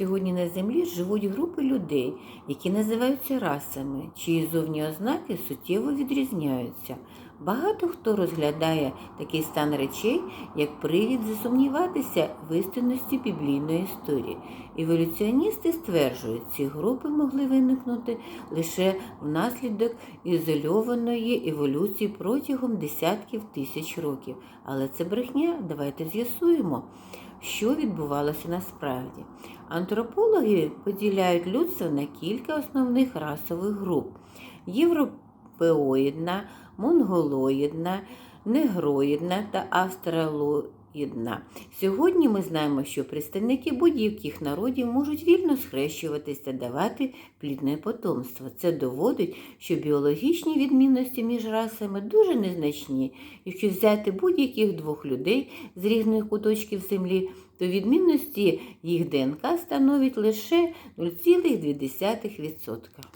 Сьогодні на землі живуть групи людей, які називаються расами, чиї зовні ознаки суттєво відрізняються. Багато хто розглядає такий стан речей як привід засумніватися в істинності біблійної історії. Еволюціоністи стверджують, ці групи могли виникнути лише внаслідок ізольованої еволюції протягом десятків тисяч років. Але це брехня, давайте з'ясуємо, що відбувалося насправді. Антропологи поділяють людство на кілька основних расових груп: європеоїдна, монголоїдна, негроїдна та австралоїдна. Сьогодні ми знаємо, що представники будь-яких народів можуть вільно схрещуватись та давати плідне потомство. Це доводить, що біологічні відмінності між расами дуже незначні. Якщо взяти будь-яких двох людей з різних куточків землі, то відмінності їх ДНК становить лише 0,2%.